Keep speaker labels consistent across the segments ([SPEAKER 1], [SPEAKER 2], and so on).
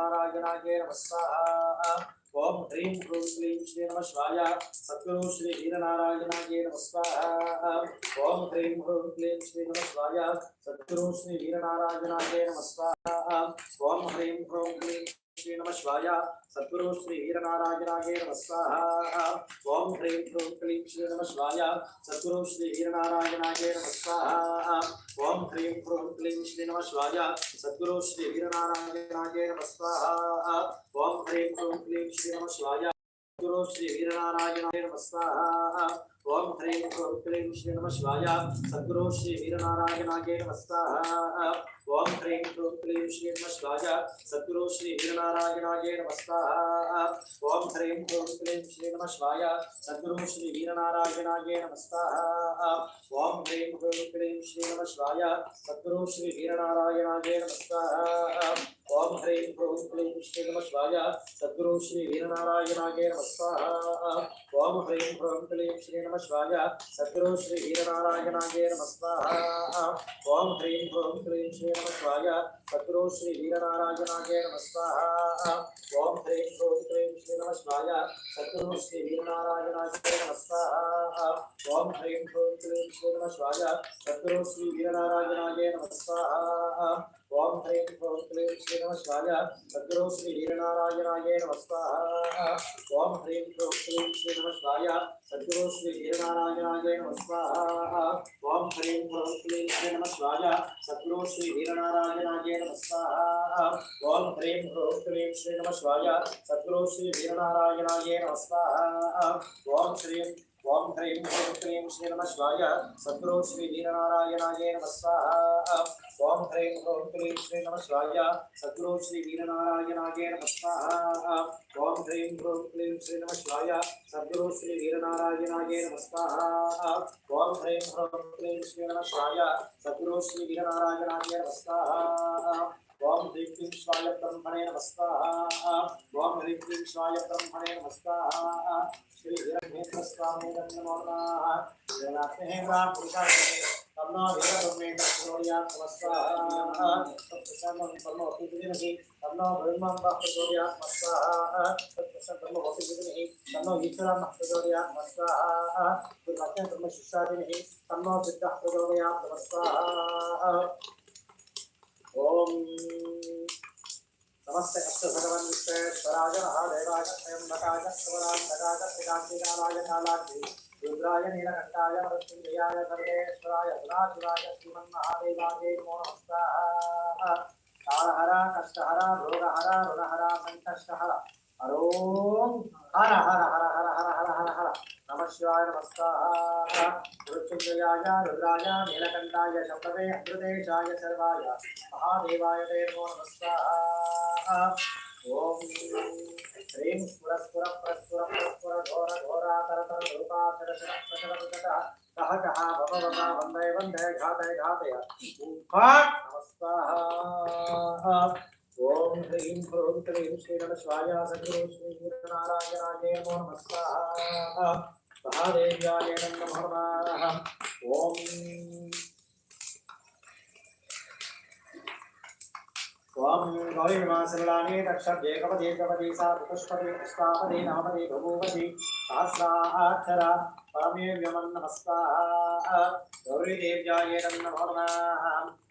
[SPEAKER 1] वीरनारायणाय नमः। स्वाहा ओम ह्रीं ह्रूं क्लीं श्री नमः शिवाय सद्गुरु श्री वीरनारायणाय नमः ओम ह्रीं ह्रूं क्लीं श्री नमः शिवाय सद्गुरु श्री वीरनारायणाय नमः स्वाहा। ओम ह्रीं ह्रूं क्लीं श्री नमः शिवाय सद्गुरु श्री वीरनारायणाय नमः स्वाहा ओम ह्रीं ह्रूं क्लीं श्री नमः शिवाय सद्गुरु श्री वीरनारायणाय नमः स्वाहा ओम ह्रीं ह्रूं क्लीं श्री नम शिवाय सद्गुरु श्री वीरनारायणाय नमः स्वाहा ओम ह्रीं ह्रूं क्लीं श्री नम शिवाय गुरु श्री वीरनारायणाय नमः ఓం హరే హరే శ్రీ నమ శివాయ సద్గురు శ్రీ వీరనారాయణాగే నమస్కార ఓం హ్రీం హ్రూం క్లీం శ్రీం శివాయ సద్గురు శ్రీ వీరనారాయణాయ నమస్కార ఓం హ్రీం హ్రూం క్లీం శ్రీ నమ శివాయ సద్గురు శ్రీ వీరనారాయణాయ నమస్కార ఓం హ్రీం హ్రూం క్లీం శ్రీ నమ శివాయ సద్గురు శ్రీ వీరనారాయణాయ నమస్కార ఓం హ్రీం హ్రూం క్లీం శ్రీ నమ శివాయ సద్గురు శ్రీ వీరనారాయణాయ నమస్కార ఓం హ్రీం హ్రూం క్లీం नमश्वाय सद्गुरु श्री वीरनारायणाय नमस्वाहा ओम ह्रीं ॐ क्लीं श्री नमस्वाय सद्गुरु श्री वीरनारायणाय नमस्वाहा ओम ह्रीं ॐ क्लीं श्री नमस्वाय सद्गुरु श्री वीरनारायणाय नमस्वाहा ओम ह्रीं ॐ क्लीं श्री नमस्वाय सद्गुरु श्री वीरनारायणाय नमस्वाहा ओम ह्रीं ॐ क्लीं श्रीनमस्वाय सद्गुरु श्रीवीरनारायणाय नमस्वाहा ओम ह्रीं ॐ क्लीं श्रीनमस्वाय सद्गुरु श्रीवीरनारायणाय नमस्वाहा ओम ह्रीं ॐ क्लीं श्रीनमस्वाय सद्गुरु श्रीवीरनारायणाय नमस्वाहा ओम ह्रीं ॐ क्लीं श्रीनमस्वाय सद्गुरु श्रीवीरनारायणाय नमस्वाहा ओम श्रीं ఓం హ్రీం హ్రీం హ్రీం శ్రీ నమ శివాయ సద్గురు శ్రీ వీరనారాయణాయ నమ స్వాహ ఓం హ్రీం హ్రీం హ్రీం శ్రీ నమ శివాయ సద్గురు శ్రీ వీరనారాయణాయ నమ స్వాహ ఓం హ్రీం హ్రీం హ్రీం శ్రీ నమ శివాయ సద్గురు శ్రీ వీరనారాయణాయ నమ స్వాహ ఓం హ్రీం హ్రీం హ్రీం శ్రీ నమ శివాయ సద్గురు శ్రీ వీరనారాయణాయ నమ స్వాహ ఓం హ్రీం క్లీం స్వాయ బ్రహ్మణే నమస్తా. ఓం హ్రీం క్లీం స్వాయ బ్రహ్మణే నమస్తా. శ్రీ వీరభేంద్ర స్వామి నమో. నమః. పురుషాయ తన్నో వీరబ్రహ్మేణ ప్రచోదయాత్ నమస్తా. సత్ప్రసన్నం బ్రహ్మవతి విధిమహి తన్నో బ్రహ్మం ప్రచోదయాత్ నమస్తా. సత్ప్రసన్న బ్రహ్మవతి విధిమహి తన్నో ఈశ్వరం ప్రచోదయాత్ నమస్తా. దుర్వాక్య బ్రహ్మ శిష్యాదిమహి తన్నో సిద్ధ ప్రచోదయాత్ నమస్తా. ఓం. నమస్తే అష్ట భగవన్ విశ్వేశ్వరాయ మహాదేవాయ స్వయంభకాయ శివరాంధకాయ శ్రీకాంతికారాయ కాలాక్షి రుద్రాయ నీలకంఠాయ మృత్యుంజయాయ సర్వేశ్వరాయ సదాశివాయ శ్రీమన్మహాదేవాయ నమో నమస్కార కాళహర కష్టహర రోగహర రుణహర సంకష్టహర హరోం. हर हर हर हर हर हर हर हर नम शिवाय नमस्कार। मृत्युंजयाय रुद्राय नीलकंठाय शब्दे अमृतेशाय सर्वाय। महादेवाय नमो नमस्कार। ओम ह्रीं स्फुरस्फुर प्रस्फुर प्रस्फुर घोर घोरा तर तर रूपा प्रचर प्रचर कः कः भव भव वंदे वंदे घातय घातय। हाँ। नमस्कार। ఓం హ్రీం హ్రూం క్లీం శ్రీగణశ్వాయ సద్గురు శ్రీనారాయణాయ నమో నమస్కార. మహాదేవ్యాయ నమః ఓం. ఓం గౌరీమాసలానే దక్షేకపదేకపదే సా పుష్పదే పుష్పాపదే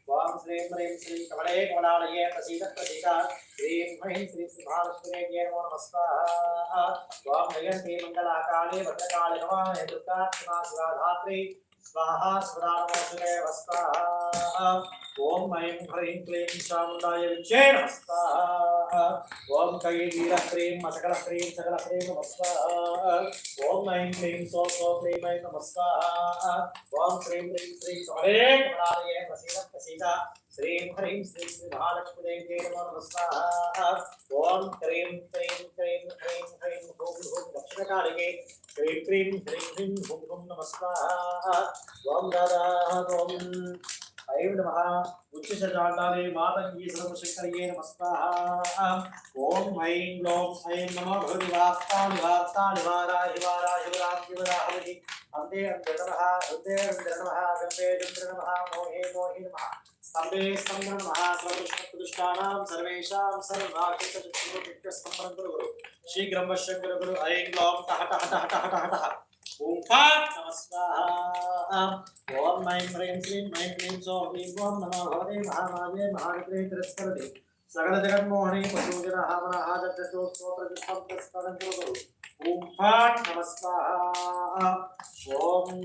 [SPEAKER 1] ओम श्रीं ह्रीं श्रीं कमले कोलालये प्रसीद प्रसीद श्रीं ह्रीं श्रीं सुभालक्ष्मीदेव्ये नमो नमस्कार ओम जयन्ती मङ्गलाकाले भद्रकाले नमः दुर्गात्मा शिवाधात्री स्वाहा सदानमस्तुदेव स्वाहा ॐ ऐं ह्रीं क्लीं चामुण्डाय विद्ये नमस्ताः ॐ कै नीलह्रीं मशकलह्रीं सकलह्रीं नमस्ताः ॐ ऐं क्लीं सो सो क्लीं ऐं नमस्ताः ॐ श्रीं ह्रीं श्रीं समरे कुमारये प्रसीद प्रसीद శ్రీం హ్రీం శ్రీ శ్రీ మహాలక్ష్మీదేవి నమో నమస్కార ఓం క్రీం క్రీం క్రీం క్రీం హ్రీం హూం హూం దక్షిణకాళికే. క్రీం క్రీం హ్రీం హ్రీం హూం హూం నమస్కార ఓం దాదా ఓం. ఐం నమ. ఉచ్చిషజాండాలే మాతంగి సర్వశంకరయే నమస్కార ఓం ఐం గ్లౌం ఐం నమో భగవతి వాస్తాని వాస్తాని వారాహి వారాహి వరాహి వరాహి. అందే అందే నమ. హృదయ నమ. గంభే నమ. మోహే మోహి నమ. स्तम्भे स्तम्भं महासर्वपुष्टानां सर्वेषां सर्वाकृतचक्षुर्विष्टस्तम्भं गुरु गुरु शीघ्रं वश्यं गुरु गुरु ऐं ग्लौं टः टः टः टः टः टः ॐ फाट् नमः स्वाहा ॐ ऐं ह्रीं श्रीं ऐं क्लीं सौं ह्रीं ॐ नमो भगवते महामाये महाविद्रे तिरस्करति सकलजगन्मोहने पशुजनहामनः जगतो स्तोत्रजुष्टं तस्करं गुरु गुरु ॐ फाट् नमः स्वाहा ॐ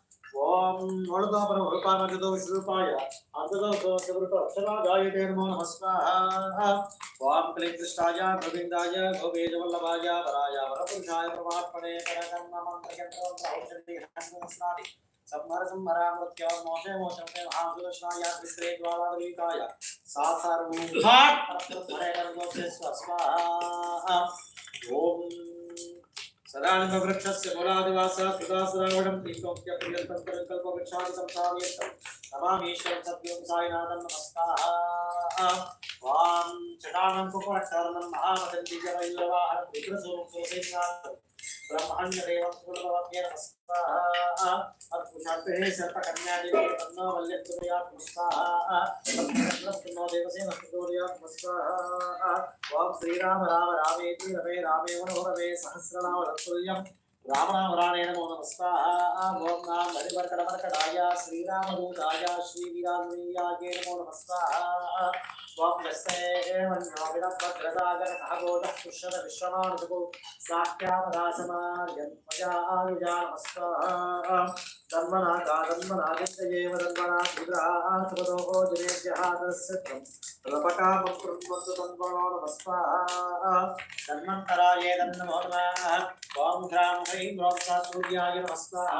[SPEAKER 1] ఓం వడుదాపరం రూపామజదో విశ్వరూపాయ అంతదో సవృత అక్షరాజాయతే నమో నమస్కార ఓం క్లీం కృష్ణాయ గోవిందాయ గోవేద వల్లభాయ వరాయ వరపురుషాయ పరమాత్మనే పరకర్మ మంత్రయంత్రం ఔషధి హస్నాది సంహర సంహర మృత్యో మోషే మోషే హాట్ హరే నమోస్తే స్వస్వాహ ఓం सदानन्दवृक्षस्य मूलादिवासः सुधासुरावणं तीर्थोक्त्य प्रियन्तरं कल्पवृक्षादि संसारयन्तं नमामीश्वरं सत्यं सायिनाथं नमस्कारः वां చటానంతపట్టారణం మహామదండి జనయోవాహన విగ్రస్వరూప సురసేనాథం బ్రహ్మాండదేవత్వలవత్య నమస్కారః అద్భుతాంతే సర్పకన్యాదేవి తన్నో వల్లంతుమయా నమస్కారః తన్నో దేవసేన సుదోర్యా నమస్కారః ఓం శ్రీరామ రామ రామేతి రమే రామే మనోరమే సహస్రనామ రత్తుల్యం రామనామ రాణే నమో నమస్కార ఓం నామ హరివర్కట వర్కటాయ శ్రీరామదూతాయ శ్రీ వీరాంజనేయాగే నమో నమస్కార ఓం యస్తే వన్యావిడ భద్రదాగర సహగోద పుష్యద విశ్వమానుసుకు సాఖ్యామదాసమార్యం మజా ఆయుజా నమస్కార ధర్మనా కాదన్మనా దిత్తయేవ ధర్మనా విగ్రహా సుపదోహో జనేభ్యః తస్సత్వం రపకామం కృత్వంతు తన్మనో నమస్కార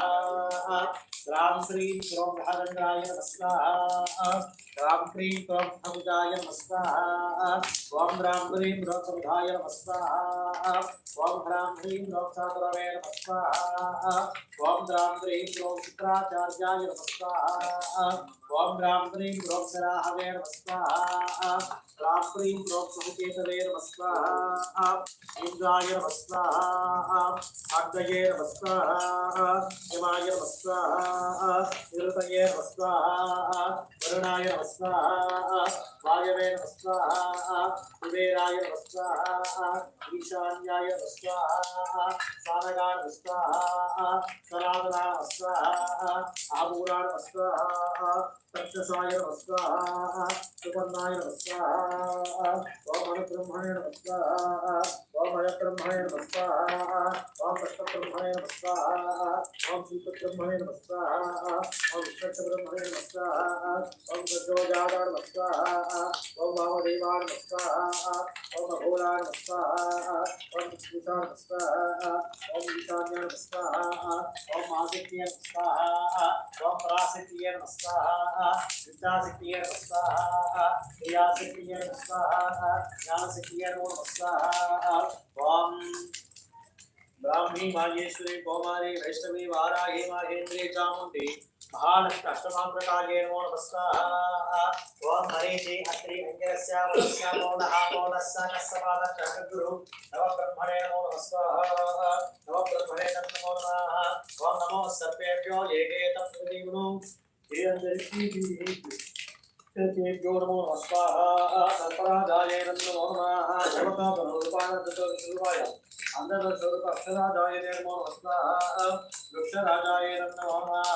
[SPEAKER 1] తన్మంతరాయే తన్నమో నమః ఓం హ్రాం హ్రీం రోం సా సూర్యాయ నమస్కార హ్రాం శ్రీం క్రోం గ్రహదండాయ నమస్కార హ్రాం హ్రీం క్రోం భుజాయ నమస్కార ఓం హ్రాం హ్రీం రోం సముధాయ నమస్కార ఓం హ్రాం హ్రీం రోం సాగరవే నమస్కార ఓం హ్రాం హ్రీం రోం శుక్రాచార్యాయ నమస్కార ఓం హ్రాం హ్రీం రోం సరాహవే నమస్కార హ్రాం హ్రీం రోం సముకేతవే నమస్కార ఇంద్రాయ నమస్కార అగ్నయే నమస్కార హిమాయ నమస్కార నిరుతయే నమస్కార వరుణాయ నమస్కార వాయవే నమస్కార కుబేరాయ నమస్కార ఈశాన్యాయ నమస్కార సానగా నమస్కార సనాతన నమస్కార ఆభూరా నమస్కార పంచసాయ నమస్కార సువర్ణాయ నమస్కార ఓం బ్రహ్మణే నమస్కార ఓం బ్రహ్మణే నమస్కార ఓం బ్రహ్మణే నమస్కార ఓం శిల్ప బ్రహ్మణే నమస్కార ఓం విశ్వ బ్రహ్మణే నమస్కార ఓం గజోజాడ నమస్కార ఓం వామదేవా నమస్కార ఓం అఘోరా నమస్కార ఓం విష్ణుషా నమస్కార ఓం ఈశాన్య నమస్కార ఓం ఆదిత్య నమస్కార ఓం పరాశక్తియ నమస్కార విద్యాశక్తియ నమస్కార క్రియాశక్తియ నమస్కార జ్ఞానశక్తియ ब्राह्मी मागेश्वरी कौमारी वैष्णवी वाराही मागेन्द्री चामुण्डी महालक्ष्मी नमो नमस्कार ओम हरे ते अत्रि अंगरस्य वरस्य मौलः मौलस्य चक्रगुरु नव ब्रह्मणे नमो नमस्कार नव ब्रह्मणे नमो नमः ओम नमो सर्वेभ्यो ये हे तम प्रतिगुणो ये तेभ्यो नमो नमस्कार सर्पराजाय नमो नमः सर्वता रूपानन्दतोषुवाय अंधस्वरूप अक्षराजाय नमो नमस्कार वृक्षराजाय नमो नमः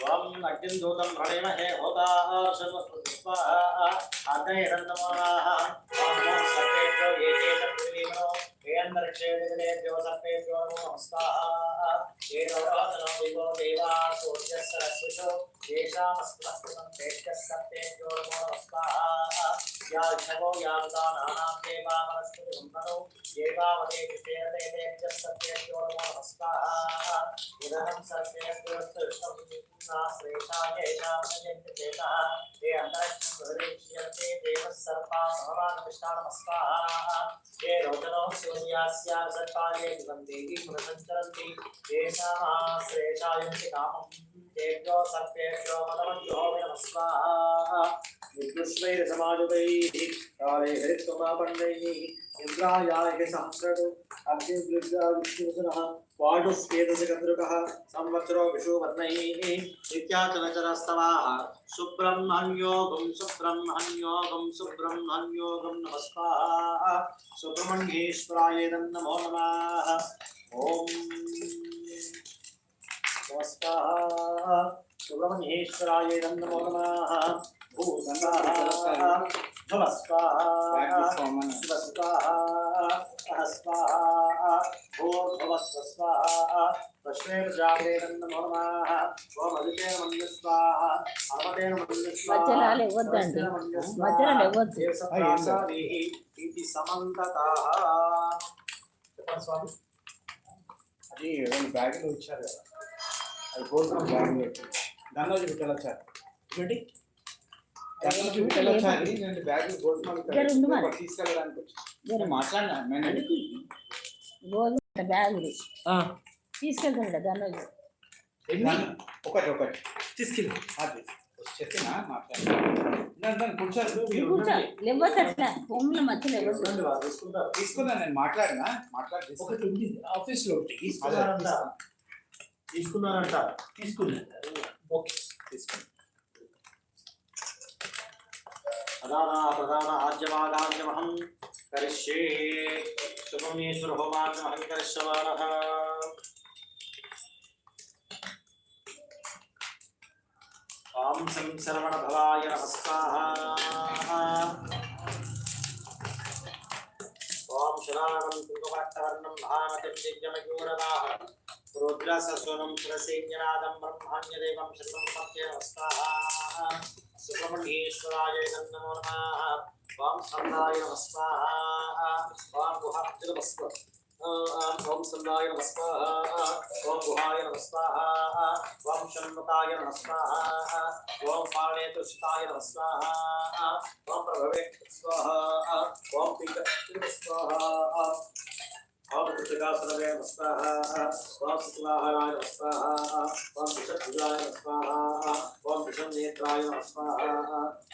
[SPEAKER 1] वम अग्निं दूतं प्रणेमहे होता सर्वस्वस्वा अग्नये नमो नमः ओम नमः सर्पेभ्यो एके तत्त्वदीवनो ये अन्तरिक्षेभ्यो सर्पेभ्यो नमो नमस्कार ये रोगासनो विभो देवा सूर्यस्य रश्मिषो येषामस्मत्कृतं तेभ्यः सर्पेभ्यो नमो नमस्कार या शवो यावता नानां देवा वनस्पति उन्नतो देवावते कृतेरते तेभ्यः सत्यज्ञो नमस्ताः इदहं सर्वेभ्योस्तुष्टं श्रेष्ठायेषां संयन्त्येतः ते अन्तरिक्षहृदयक्षीयन्ते देवः सर्पा भगवान् कृष्णा नमस्ताः ते रोचनो सूर्यास्या सर्पाये दिवन्देवी प्रसञ्चरन्ति तेषामाश्रेषायुक्ति कामम् तेभ्यो सर्पेभ्यो मदमद्यो नमस्वाहा विद्युष्वैरसमायुवै विद्युष्वैरसमायुतैः काले हरित्वमापन्नैः इन्द्रायाय सहस्रतु अग्निर्गृह्या विष्णुसुनः वायुस्वेदसकन्दृकः संवत्सरो विषुवर्णैः नित्याचलचरस्तवाः सुब्रह्मण्योगं सुब्रह्मण्योगं सुब्रह्मण्योगं नमस्वाहा सुब्रह्मण्येश्वराय नमो नमः ॐ नमस्कार सुब्रह्मण्येश्वराय नमो नमः భవ స్వాహ శివ స్వాహ స్వాహ ఓ భవ స్వాహ రశ్మేణ జాగరేణ నమః ఓం అదితేన మంది స్వాహ అమతేన మంది స్వాహ
[SPEAKER 2] మధ్యలో ఇవ్వద్దండి మధ్యలో ఇవ్వద్దు
[SPEAKER 1] ఇది
[SPEAKER 3] బ్యాగులు దాన్ని- ఒకటి ఒకటి.
[SPEAKER 1] తీసుకెళ్ళి.
[SPEAKER 3] చెప్పినా నేను మాట్లాడినా మాట్లాడి తీసుకున్నా.
[SPEAKER 1] ఒకటి ఉంది ఆఫీస్లో ఒకటి.
[SPEAKER 3] అదే,
[SPEAKER 1] తీసుకున్నారంట.
[SPEAKER 3] తీసుకున్నా.
[SPEAKER 1] ఓకే
[SPEAKER 3] తీసుకున్నా.
[SPEAKER 1] ప్రధాన ప్రధాన ఆద్యమాగాంజమహం కరిష్యే. సుబ్రహ్మణ్యేశ్వర హోమాంజమహం కరిష్యమానః ఆం సం శరవణ భవాయ నమస్కాహ ఓం శరాణం కుంకుమట్టవర్ణం భానతిం रुद्र सस्वनम सुरसेनादम ब्रह्माण्यदेव शतमस्ते नमस्ता सुब्रह्मण्येश्वराय नमो नमः ओम संदाय नमस्कार ओम गुहाय नमस्कार ओम संदाय नमस्कार ओम गुहाय नमस्कार ओम शन्मताय नमस्कार ओम पालेतुष्टाय नमस्कार ओम प्रभवे स्वाहा ओम पीतस्वाहा स्वाहा ओम कृतिकासनवे नमस्काः ओम शुक्लाहराय नमस्काः ओम विषभुजाय नमस्काः ओम विषमनेत्राय नमस्काः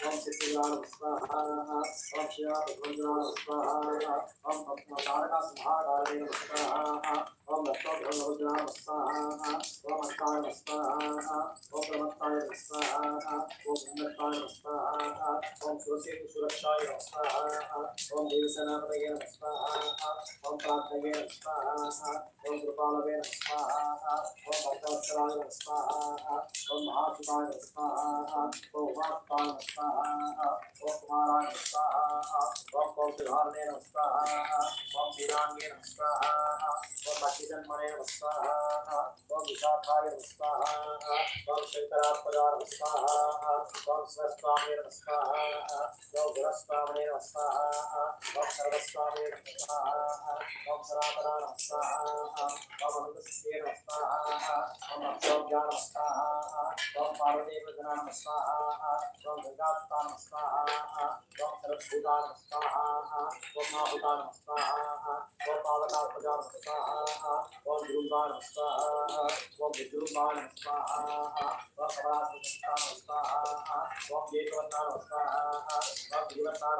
[SPEAKER 1] ओम सिद्धिलाय नमस्काः ओम शिवाभद्रञ्जनाय नमस्काः ओम पद्मतारकासंहाराय नमस्काः ओम लक्ष्मणभद्रञ्जनाय नमस्काः ओम गणत्ताय स्वाहा ओम प्रमत्ताय स्वाहा ओम गणत्ताय स्वाहा ओम सुरसेतु सुरक्षाय स्वाहा ओम देवसेनापतये स्वाहा ओम प्रार्थये स्वाहा ओम कृपालवे स्वाहा ओम भक्तवत्सलाय स्वाहा ओम महासुताय स्वाहा ओम उपास्ताय स्वाहा ओम कुमाराय स्वाहा ओम कौशधारणे स्वाहा ओम वीरांगे स्वाहा ओम भक्तिजन्मणे स्वाहा ओम विशाखाय శంకరాచార్య స్వాహ ఓం శంకరాత్మదారం స్వాహ ఓం శివస్వామి స్వాహ ఓం గురస్వామి స్వాహ ఓం సర్వస్వామి స్వాహ ఓం సనాతనారం స్వాహ ఓం అనుగస్యేన స్వాహ ఓం అక్షోభ్యాన స్వాహ ఓం పార్వతీపదనామ స్వాహ ఓం దుర్గాత్మాన స్వాహ ఓం సరస్భూతాన స్వాహ ఓం మాహుతాన స్వాహ ఓం పావకాత్మదాన స్వాహ ఓం గురుగాన స్వాహ ఓం విద్యు తిరుమాల స్వాహ వక్రాసు స్వాహ వంగేకవన్నార స్వాహ వంగివన్నార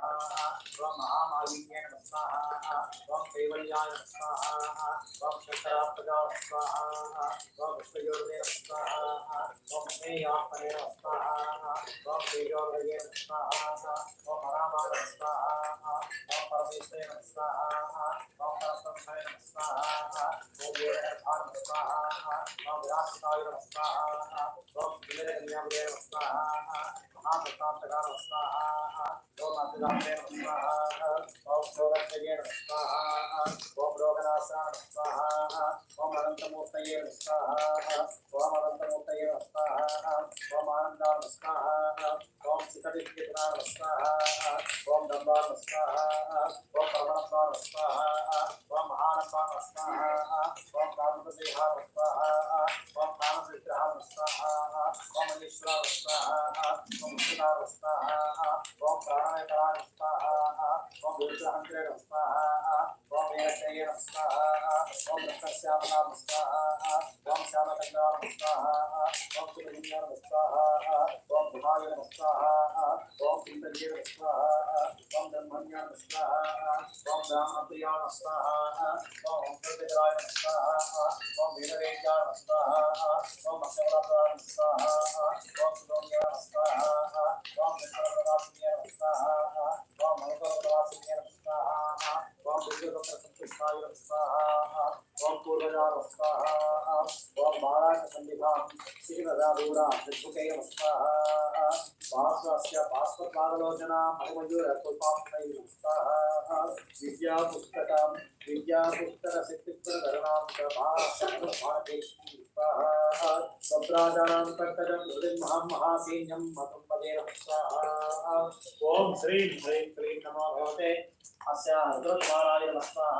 [SPEAKER 1] ఓం మహామాలిన్యాయ స్వాహ ఓం కైవల్యాయ స్వాహ ఓం శంకరాత్మజాయ స్వాహ ఓం విష్ణుయోగే స్వాహ ఓం మేయాత్మనే స్వాహ ఓం తేజోగయే స్వాహ ఓం రామాయ స్వాహ ఓం పరమేశ్వరే స్వాహ ఓం పరబ్రహ్మణే స్వాహ ఓం వీరభాన స్వాహ ఓం విరాసనాయ స్వాహ ఓం వీరకన్యామయ స్వాహ మహాప్రతాప్తకార స్వాహ ఓం అద్భుతాత్మే స్వాహ. ఓం గౌరక్షయే స్వాహ. ఓం రోగనాశాయ స్వాహ ఓం అనంతమూర్తయే స్వాహ ఓం అనంతమూర్తయే స్వాహ ఓం ఆనందాయ స్వాహ ఓం సితవిద్యుతాయ స్వాహ ఓం దంబాయ స్వాహ ఓం పరమనందాయ స్వాహ ఓం మహానందాయ స్వాహ ఓం కామదేహాయ స్వాహ ఓం కామవిగ్రహాయ స్వాహ ఓం ఈశ్వరాయ స్వాహ ఓం సుతాయ స్వాహ ఓం ప్రాణాయకరాయ స్వాహ ఓం వీరహంత్రే స్వాహ ఓం వీరశయ్య స్వాహ ఓం రత్నశ్యామలాయ స్వాహ ఓం శ్యామకండాయ స్వాహ ఓం సులింగాయ స్వాహ ఓం భువాయ స్వాహ ఓం సింధజీవ స్వాహ ఓం బ్రహ్మణ్యాయ స్వాహ ఓం బ్రాహ్మప్రియాయ స్వాహ ఓం హృదయరాయ స్వాహ ఓం వీరవేద్యాయ స్వాహ ఓం అక్షరాయ స్వాహ ఓం సులోమ్యాయ స్వాహ ఓం విష్ణువాసిన్యాయ స్వాహ ఓం మనుగోవాసిన్యాయ స్వాహ ఓం విద్యుత్ప్రసంతుష్టాయ స్వాహ ఓం పూర్వజాయ స్వాహ ఓం బాలాక సంధిభాం శ్రీరథారూఢ త్రిభుకయ స్వాహ భాస్వస్య భాస్వత్పాదలోచన మహిమయూర కృపాప్తై స్వాహ విద్యా పుస్తకం విద్యా పుస్తక శక్తిప్రధరణాం భారతేశ్వరీ స్వాహ స్వప్రాజానాం కర్తజం హృదిర్మహం మహాసైన్యం మతం పదే స్వాహ ఓం శ్రీం హ్రీం క్లీం నమో. అస్య రుద్రద్వారాయ స్వాహ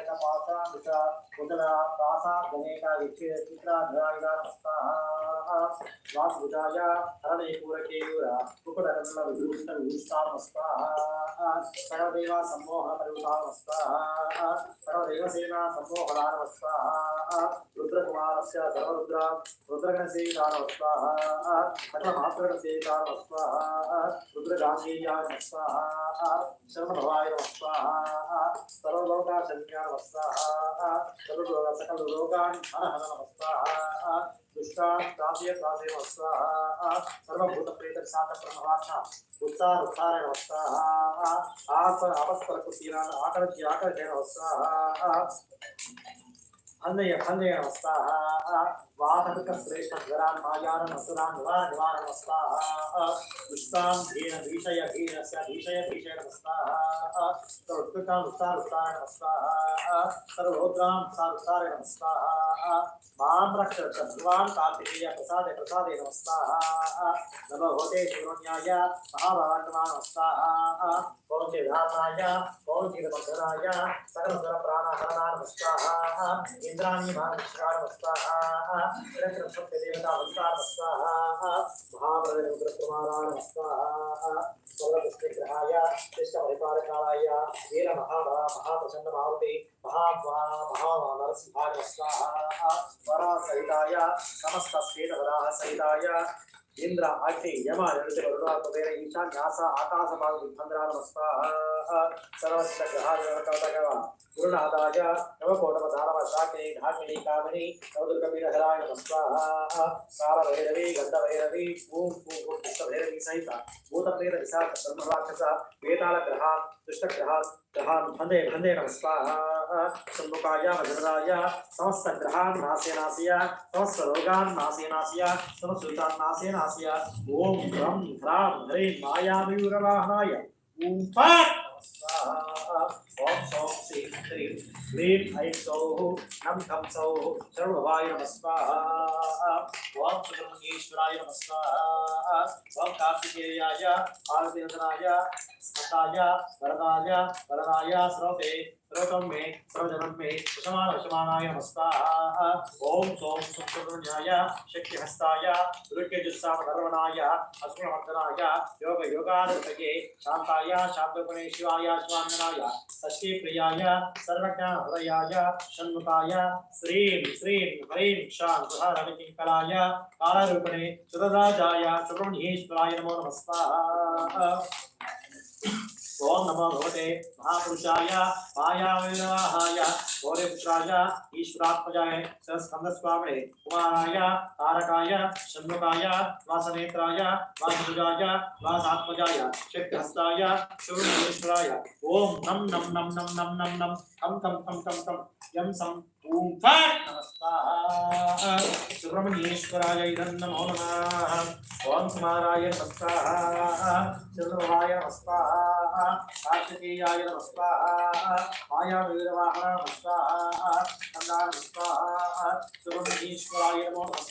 [SPEAKER 1] తారకాసంహారకారణాయ నమః స్వాహ శక్తి సూర కళాకట కీలక పాత విష కుదల ప్రాస గణేక విచ్ఛేద చిత్రాధ్యాయ నమః స్వాహ వాసుభుజాయ హరణే పూరకేయూర కుకుటకర్ణ విభూషిత విభూషితా నమః స్వాహ సర్వదేవ సమ్మోహన పరివృతా నమః స్వాహ సర్వదేవసేన సమ్మోహనా నమః స్వాహ రుద్రకుమారస్య సర్వరుద్ర రుద్రగణసేవితా నమః స్వాహ సకలమాత్రగణసేవితా నమః స్వాహ రుద్రగాంగేయాయ నమః అన్నయ్య శర్మభవాయ నమః స్వాహ సర్వలోకాశన్యాయ శ్రేష్ఠ జ్వరాన్ మాయాన నసురాన్ నివార నివార నమః దుష్టాం భీషయ భీనస్య భీషయ భీషయ నమః సర్వృతాం సర్వృత్కాం ఉత్సాహ ఉత్సాహ సర్వోద్రాం ఉత్సాహ ఉత్సాహ నమః మాం రక్ష భగవాన్ కార్తికేయ ప్రసాద ప్రసాద నమః నమో హోతే శివన్యాయ మహాభాగవా నమః స్వాహ ఓం ధారణాయ ఓం చిరమధరాయ సకల ఇంద్రాణి మహావిష్కార నమః స్వాహ వీర మహాభా మహాప్రచండ మారుతి మహా మహా సమస్త సహితాయ ఇంద్ర అగ్ని యమ నిరుతి వరుణాత్మదేన ఈశాన్యాస ఆకాశ భాగ सर्वस्त्रग्रहाविवर्कौतकव गुरुनादाय नवकोटपधारवशाके धामिनी कामिनी ओम नमस्वाहा कालभैरवी गन्धभैरवी ॐ ॐ पुष्पभैरवी सहिता भूतप्रेतविशा ब्रह्मवाक्षस ます。సమస్త గ్రహాన్ నాశే నాశయ సమస్త రోగాన్ నాశే నాశయ సమస్త నాశే నాశయ ఓం హ్రం హ్రాం హ్రీం మాయామయూరవాహనాయ ఓం ఫట్ నమస్వాహ ఓం సౌం శ్రీం హ్రీం హ్రీం ఐం సౌః నం కం సౌః సర్వభాయ నమః స్వాహా ఓం సుబ్రహ్మణ్యేశ్వరాయ నమః స్వాహా ఓం కార్తికేయాయ పార్వతీనాయ స్మతాయ వరదాయ వరదాయ శ్రోతే శ్రోతం మే శ్రోజనం మే కుశమాన కుశమానాయ నమః స్వాహా ఓం సోం సుబ్రహ్మణ్యాయ శక్తిహస్తాయ దుర్గజుస్సామ ధర్వణాయ ओम नमो भगवते महापुरुषाय मायाविनाहाय गौरीपुत्राय ईश्वरात्मजाय सरस्कन्दस्वामिने कुमाराय तारकाय, षण्मुखाय, वासनेत्राय वासुजाय वासात्मजाय शक्तिहस्ताय शुभेश्वराय ओम नम नम नम नम नम नम नम। खम खम खम खम खम यम सम కుమారాయ తారకాయ షణ్ముఖాయ వాసనేత్రాయ వాసుజాయ వాసాత్మజాయ శక్తిహస్తాయ శివమేశ్వరాయ ఓం ఫట్ సుబ్రహ్మణ్యేశ్వరాయ ఇదం నమో నమః ఓం కుమారాయ చంద్రవాయ కార్తికేయాయ సుబ్రహ్మణ్యేశ్వరాయ నమో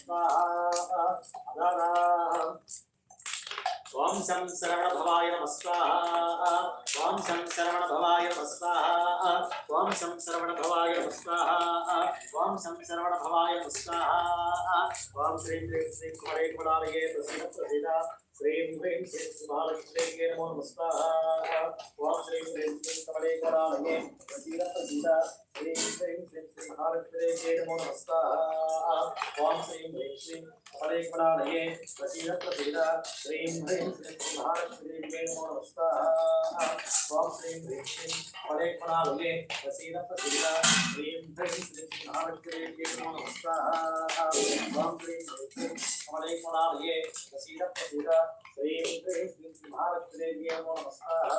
[SPEAKER 1] ఓం శం శరవణ భవాయ నమస్కార ఓం శం శరవణ భవాయ నమస్కార ఓం శం శరవణ భవాయ నమస్కార ఓం శం శరవణ భవాయ నమస్కార ఓం శ్రీం హ్రీం శ్రీం కుమరే కుమరాలయే ప్రసీద ప్రసీద. శ్రీం హ్రీం శ్రీం మహాలక్ష్మీదేవియే నమో నమస్కార ఓం శ్రీం హ్రీం శ్రీం కమలే కుమరాలయే ప్రసీద ప్రసీద. శ్రీం హ్రీం శ్రీం శ్రీ నమో ఓం శ్రీం హ్రీం శ్రీం కమలే కుమరాలయే ప్రసీద ప్రసీద శ్రీం హ్రీం శ్రీం శ్రీ మహాలక్ష్మీదేవియే నమో నమస్కార ఓం శ్రీం హ్రీం శ్రీం కమలే కుమరాలయే ప్రసీద ప్రసీద శ్రీం హ్రీం శ్రీం శ్రీ మహాలక్ష్మీదేవియే నమో నమస్కార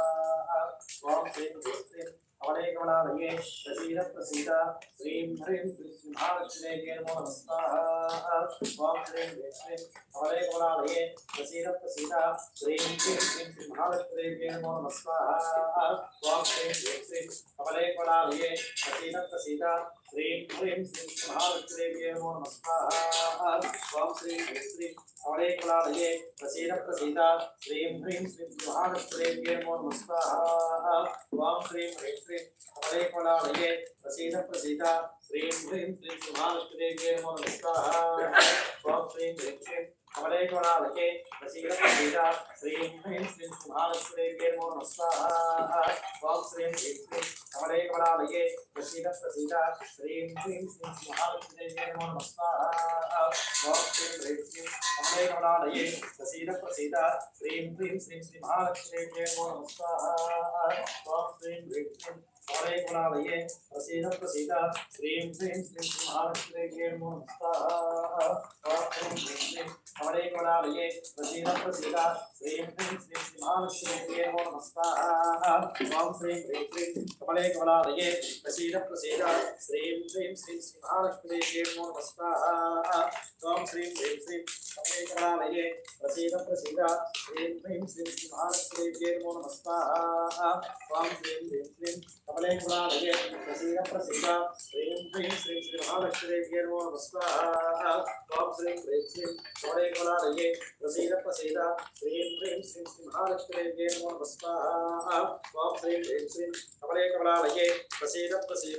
[SPEAKER 1] ఓం శ్రీం హ్రీం శ్రీం కమలే కుమరాలయే ప్రసీద ప్రసీద శ్రీం హ్రీం శ్రీం శ్రీ మహాలక్ష్మీదేవియే నమో నమస్కార ఓం శ్రీం హ్రీం శ్రీం కమలే కుమరాలయే ప్రసీద ప్రసీద శ్రీం హ్రీం శ్రీం శ్రీ నమో నమస్కార ఓం శ్రీం హ్రీం కమలే ప్రసీద ప్రసీద శ్రీం హ్రీం శ్రీం శ్రీ నమో ఓం శ్రీం శ్రీం కమలే కుమరాలయే ప్రసీద ప్రసీద శ్రీం హ్రీం శ్రీం శ్రీ మహాలక్ష్మీదేవియే నమో నమస్కార ఓం శ్రీం హ్రీం శ్రీం కమలే కుమరాలయే ప్రసీద ప్రసీద శ్రీం హ్రీం శ్రీం శ్రీ మహాలక్ష్మీదేవియే నమో నమస్కార ఓం శ్రీం హ్రీం శ్రీం ప్రసీద ప్రసీద శ్రీం హ్రీం శ్రీం శ్రీ మహాలక్ష్మీదేవియే నమో ఓం శ్రీం హ్రీం శ్రీం కమలే కుమరాలయే ప్రసీద శ్రీం హ్రీం శ్రీం శ్రీ మహాలక్ష్మీదేవియే ఓం శ్రీం హ్రీం శ్రీం కమలే కుమరాలయే ప్రసీద శ్రీం హ్రీం శ్రీం ఓం శ్రీం హ్రీం శ్రీం ప్రసీద శ్రీం శ్రీం శ్రీం ఓం శ్రీం హ్రీం ప్రసీద శ్రీం హ్రీం శ్రీం శ్రీ మహాలక్ష్మీదేవియే నమో నమస్కార ఓం శ్రీం హ్రీం శ్రీం కమలే కుమరాలయే ప్రసీద ప్రసీద శ్రీం హ్రీం శ్రీం శ్రీ మహాలక్ష్మీదేవియే నమో నమస్కార ఓం శ్రీం హ్రీం శ్రీం కమలే కుమరాలయే ప్రసీద ప్రసీద శ్రీం హ్రీం శ్రీ నమో ఓం శ్రీం హ్రీం శ్రీం కమలే కుమరాలయే ప్రసీద ప్రసీద శ్రీం హ్రీం శ్రీం శ్రీ మహాలక్ష్మీదేవియే నమో నమస్కార ఓం శ్రీం హ్రీం శ్రీం కమలే కుమరాలయే ప్రసీద ప్రసీద శ్రీం హ్రీం శ్రీం శ్రీ మహాలక్ష్మీదేవియే నమో నమస్కార ఓం శ్రీం హ్రీం శ్రీం కమలే కుమరాలయే ప్రసీద ప్రసీద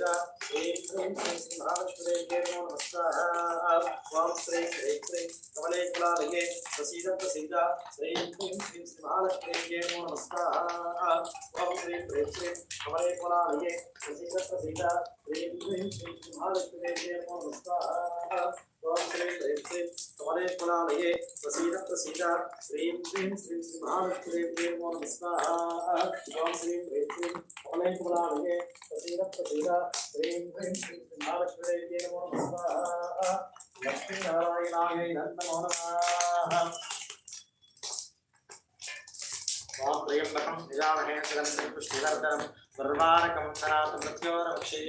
[SPEAKER 1] శ్రీం హ్రీం శ్రీం శ్రీ మహాలక్ష్మీదేవియే నమో నమస్కార ఓం శ్రీం హ్రీం శ్రీం కమలే కుమరాలయే ప్రసీద ప్రసీద శ్రీం హ్రీం శ్రీం శ్రీ మహాలక్ష్మీదేవియే నమో నమస్కార ఓం శ్రీం హ్రీం శ్రీం కమలే కుమరాలయే ప్రసీద ప్రసీద శ్రీం హ్రీం శ్రీం శ్రీ మహాలక్ష్మీదేవియే నమో నమస్కార ఓం శ్రీం హ్రీం శ్రీం కమలే కులాలయే ప్రసీద ప్రసీద శ్రీం హ్రీం శ్రీం శ్రీ మహాలక్ష్మీదేవియే నమో నమస్కార ఓం శ్రీం హ్రీం శ్రీం కమలే కులాలయే ప్రసీద ప్రసీద శ్రీం హ్రీం శ్రీం శ్రీ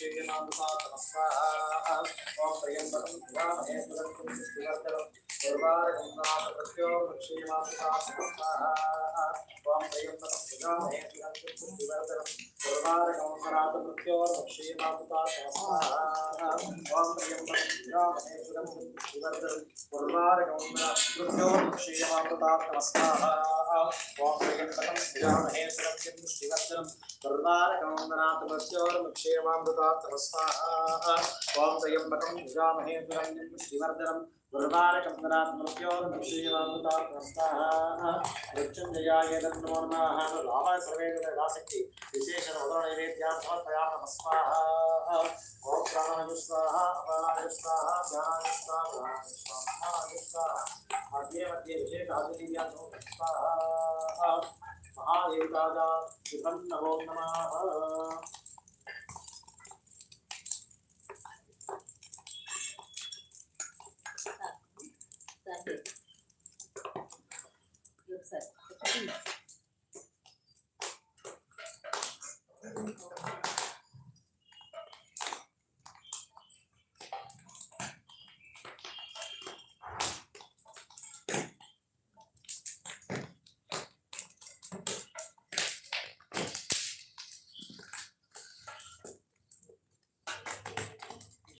[SPEAKER 1] మహాలక్ష్మీదేవియే నమో నమస్కార లక్ష్మీనారాయణాయ నమో నమః ఓం ప్రియంబకం నిజామహే సుగంధం ృత్యుంజయాశక్తి విశేషణ ఉదర నైవేద్యాం సమర్పయామ స్వాహ ఓం ప్రాణాయ స్వాహ. అపానాయ స్వాహ ధ్యానాయ స్వాహ స్వాహాయ స్వాహ మధ్యే మధ్యే విశేష అతిథివ్యాం
[SPEAKER 2] Thank you.